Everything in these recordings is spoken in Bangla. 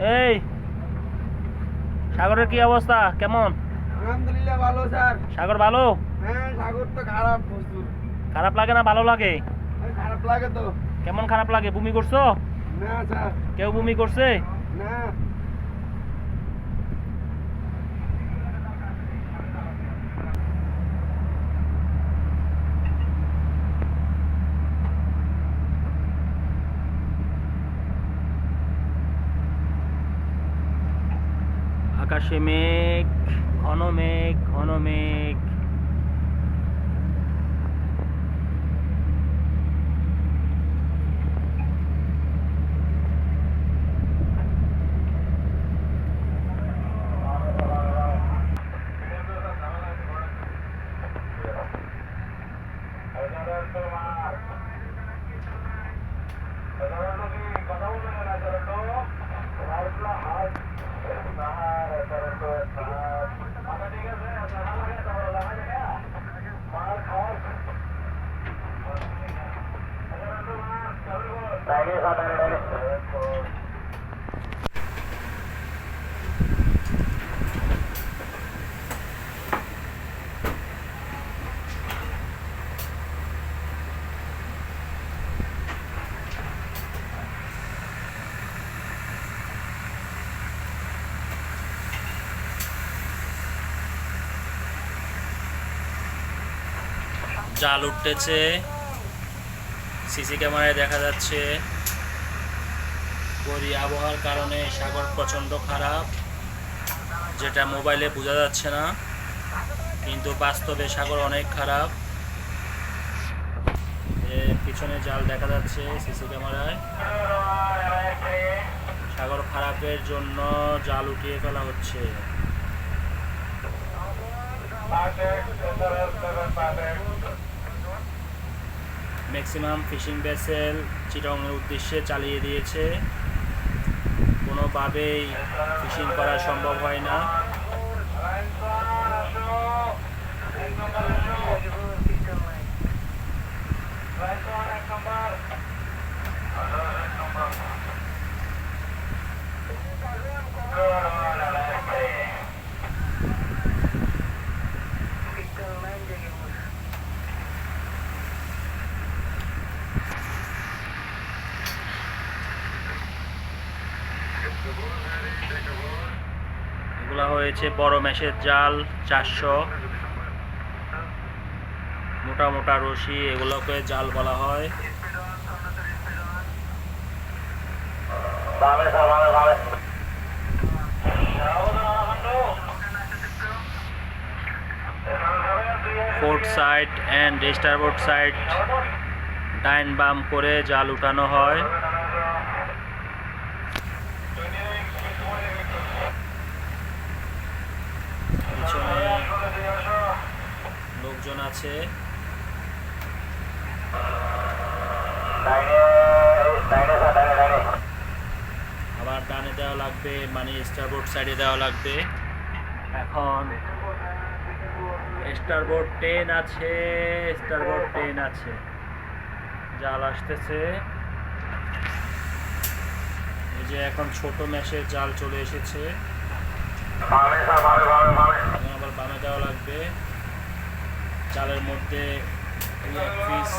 এই সাগরের কি অবস্থা? কেমন? আলহামদুলিল্লাহ ভালো স্যার। সাগর ভালো? হ্যাঁ সাগর তো খারাপ খারাপ লাগে না ভালো লাগে? খারাপ লাগে তো। কেমন খারাপ লাগে? বমি করছ? না স্যার। কেউ বমি করছে? না। আকাশে মেঘ ঘন মেঘ ঘন মেঘ। জাল উঠতেছে সিসি ক্যামেরায় দেখা যাচ্ছে। বরি আবহাওয়ার কারণে সাগর প্রচণ্ড খারাপ, যেটা মোবাইলে বোঝা যাচ্ছে না। কিন্তু বাস্তবে সাগর অনেক খারাপ। পিছনে জাল দেখা যাচ্ছে সিসি ক্যামেরায়। সাগর খারাপের জন্য জাল উঠিয়ে ফেলা হচ্ছে। ম্যাক্সিমাম ফিশিং ভেসেল চিটংয়ের উদ্দেশ্যে চালিয়ে দিয়েছে। কোনোভাবেই ফিশিং করা সম্ভব হয় না। এগুলা হয়েছে বড় মেশের জাল চারশো। মোটা মোটা রশি এগুলোকে জাল বলা হয়। Port side and starboard side ডাইন বাম করে জাল উঠানো হয়। পিছনে লোকজন আছে। আবার ডানে দেওয়া লাগবে মানে স্টারবোর্ড সাইডে দেওয়া লাগবে। এখন স্টারবোর্ড টেন আছে স্টারবোর্ড টেন আছে। জাল আসতেছে। এই যে এখন ছোট ম্যাশের জাল চলে এসেছে। এখন আবার বামে দেওয়া লাগবে। জালের মধ্যে এই এক পিস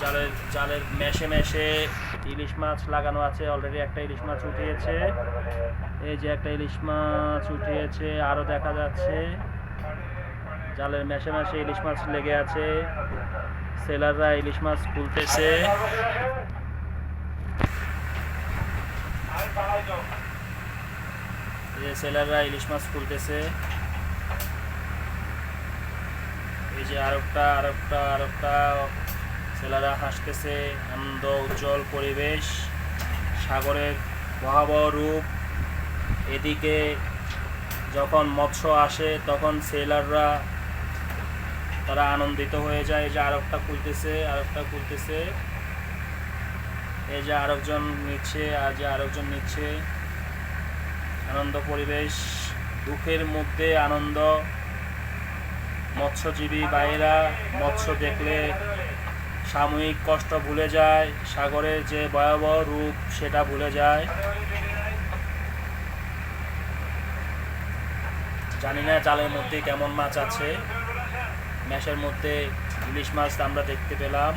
জালের জালের মেশে মেশে ইলিশ মাছ লাগানো আছে। অলরেডি একটা ইলিশ মাছ উঠিয়েছে। এই যে একটা ইলিশ মাছ উঠিয়েছে আরও দেখা যাচ্ছে। জালের মেশে মেশে ইলিশ মাছ লেগে আছে। সেলাররা ইলিশ মাছ খুলতেছে সেলাররা ইলিশ মাছ খুলতেছে এই যে আরেকটা আরেকটা আরেকটা। ছেলেরা হাসতেছে, আনন্দ, উজ্জ্বল পরিবেশ, সাগরের ভয়াবহ রূপ। এদিকে যখন মৎস্য আসে, তখন সেলাররা তারা আনন্দিত হয়ে যায়। যে আরেকটা খুলতেছে আরেকটা খুলতেছে এই যে আরেকজন নিচ্ছে, আর যে আরেকজন নিচ্ছে। আনন্দ পরিবেশ, দুঃখের মধ্যে আনন্দ, মৎস্যজীবী ভাইয়েরা মৎস্য দেখলে সাময়িক কষ্ট ভুলে যায়, সাগরের যে ভয়াবহ রূপ সেটা ভুলে যায়। জানি না জালের মধ্যে কেমন মাছ আছে, ম্যাশের মধ্যে ইলিশ মাছ আমরা দেখতে পেলাম।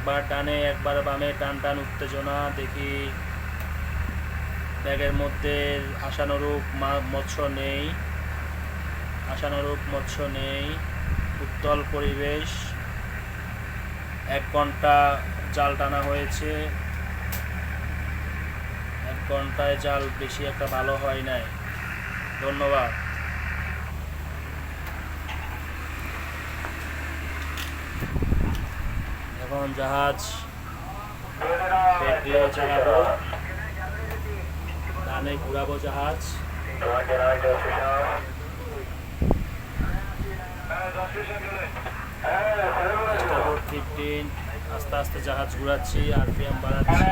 একবার টানে, একবার বামে টান টান উত্তেজনা, দেখি ব্যাগের মধ্যে আশানুরূপ মৎস্য নেই। আশানুরূপ মৎস্য নেই। উত্তল পরিবেশ। এক ঘণ্টা জাল টানা হয়েছে। এক ঘন্টায় জাল বেশি একটা ভালো হয় নাই। ধন্যবাদ। এখন জাহাজ চালাবো। ডানে ঘুরাবো জাহাজ। ফিফটিন আস্তে আস্তে জাহাজ ঘুরাচ্ছি আরপিএম বাড়াচ্ছি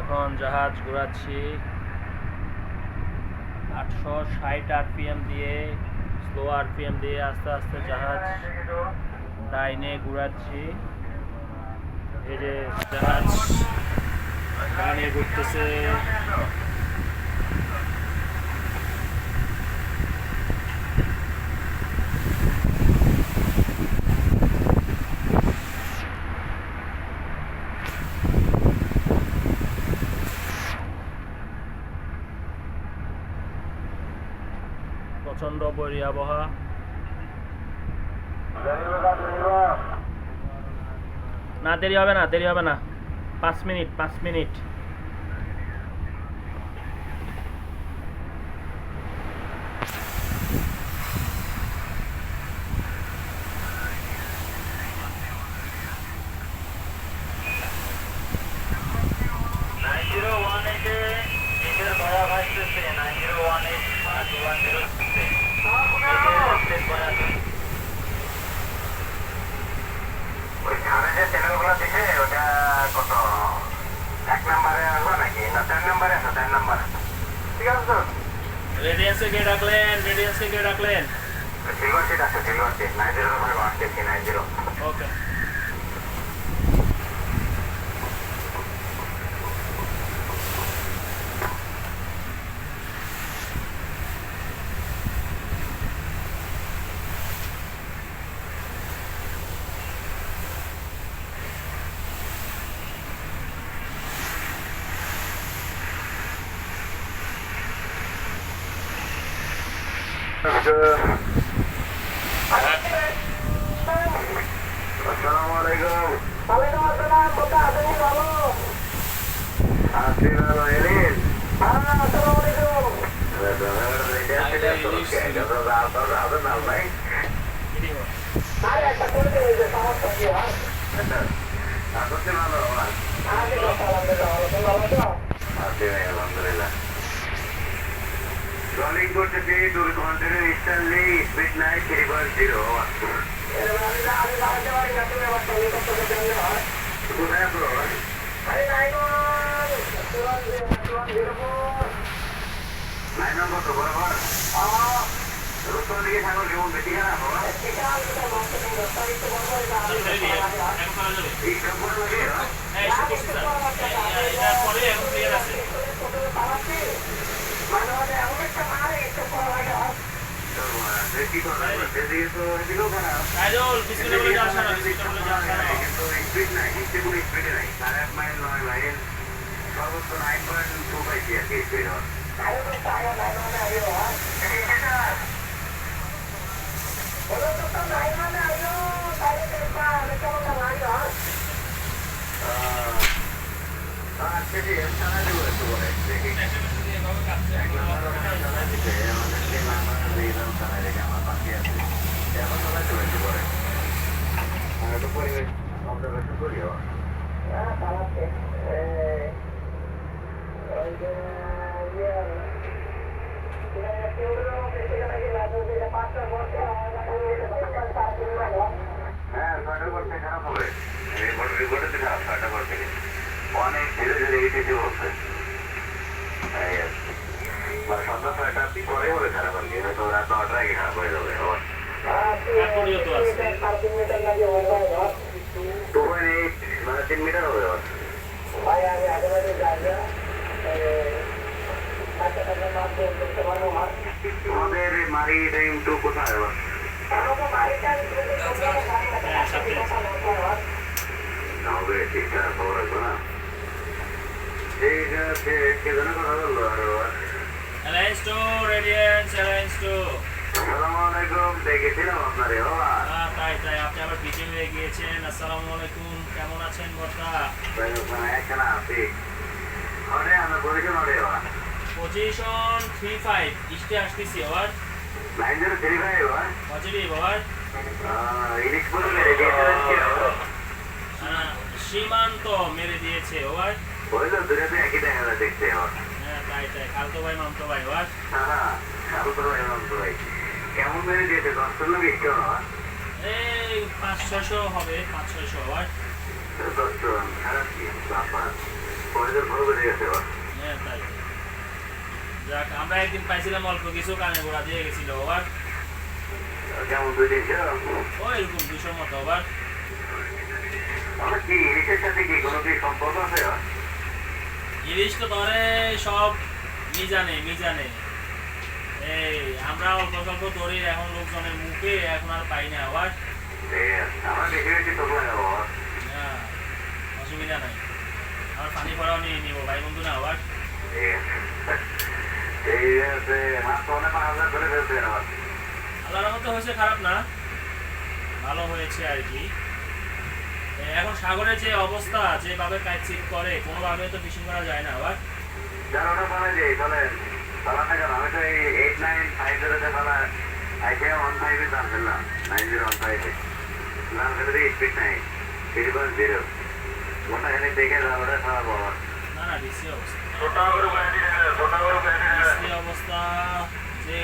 এখন জাহাজ ঘোরাচ্ছি। আটশো ষাট আরপিএম দিয়ে স্লো আরপিএম দিয়ে আস্তে আস্তে জাহাজ ডাইনে ঘুরাচ্ছি। এই যে জাহাজ ঘুরতেছে। প্রচণ্ড বৈরী আবহাওয়া না দেরি হবে না দেরি হবে না। পাঁচ মিনিট পাঁচ মিনিট। ওই যে চ্যানেলগুলো দেখে ওটা কত এক নম্বরে আসবে নাকি না চার নম্বরে আছে চার নম্বরে ঠিক আছে তো রেডিয়েন্সে কে ডাকলেন রেডিয়েন্সে কে ডাকলেন সিলভার সিট আছে silver seat nine zero nine zero okay আলহামদুলিল্লাহ করতেছি দুই ঘণ্টার নাই। থ্রি পয়েন্ট জিরো কোথায় আছো। সর্বোচ্চ নাইন পয়েন্ট টু পাইছি আর কি স্পিড হওয়ার আচ্ছা ঠিক পরে দেখি আমার পাখি আছে। এখন সারা দেবো একটু পরে। আর পরিবেশ অবজারভেশন করি হ্যাঁ ছয়টার পর থেকে খারাপ হবে। রিপোর্টে খারাপ ছয়টার পর থেকে। অনেক ধীরে ধীরে এগিয়েছে বলছে সন্ধ্যা ছয়টা পরে হবে খারাপ আর কি হয়তো রাত নটার আগে খারাপ হয়ে যাবে আছে টু পয়েন্ট এইট মানে তিন মিটার হবে আবার। তোমাদের মারি টাইম টু কোথায় আবার? হ্যাঁ হবে ঠিকঠাক খবর রাখব না। ঠিক আছে কে যেন কথা বলল আরও alliance to radiance alliance to আসসালামু আলাইকুম দেখেছিলাম আপনারে ও হ্যাঁ তাই তাই আপনি আবার বিজি হয়ে গিয়েছেন। আসসালামু আলাইকুম কেমন আছেন বর্তা একখানা আছি ওরে আমরা পজিশন ওরে ওয়া পজিশন থ্রি ফাইভ ইস্টে আসতেছি আবার নাইন জিরো থ্রি ফাইভ ওয়া পজিটিভ আবার ইলিশ পুরো মেরে দিয়েছিলেন সীমান্ত মেরে দিয়েছে ওভার ওই তো দূরে একই দেখা দেখতে ওর হ্যাঁ হ্যাঁ কেমন এই পাঁচ ছশো হবে পাঁচ খারাপ কি? ভালো গেছে হ্যাঁ তাই। যাক আমরা একদিন পাইছিলাম অল্প কিছু কানে গোড়া দিয়ে গেছিল ওভার কেমন দুই তিনশো ও এরকম দুশোর মতো ওভার আমার কি ইলিশের সাথে কি কোনো কি সম্পর্ক আছে? ইলিশ তো ধরে সব মিজানে মিজানে এই আমরা অল্প ধরি এখন লোকজনের মুখে এখন আর পাই না আবার। আমার। হ্যাঁ, অসুবিধা নাই আর পানি নিয়ে নিবো ভাই বন্ধু না আবার আমার আল্লাহর মতো হয়েছে খারাপ না ভালো হয়েছে আর কি এখন সাগরের যে অবস্থা যেভাবে কাইচিক করে কোনোভাবে তো ফিশিং করা যায় না আবার। যার ওটা বলে যে তাহলে চালান না কেন আমি তো এই এইট নাইন ফাইভ জিরোতে চালা আইসে ওয়ান ফাইভে দাম ফেললাম নাইন জিরো ওয়ান ফাইভে দাম ফেলে স্পিড নাই থ্রি পয়েন্ট জিরো ওটা এখানে দেখে দাম ওটা খারাপ না না ডিসি অবস্থা। ছোটা করে অবস্থা যে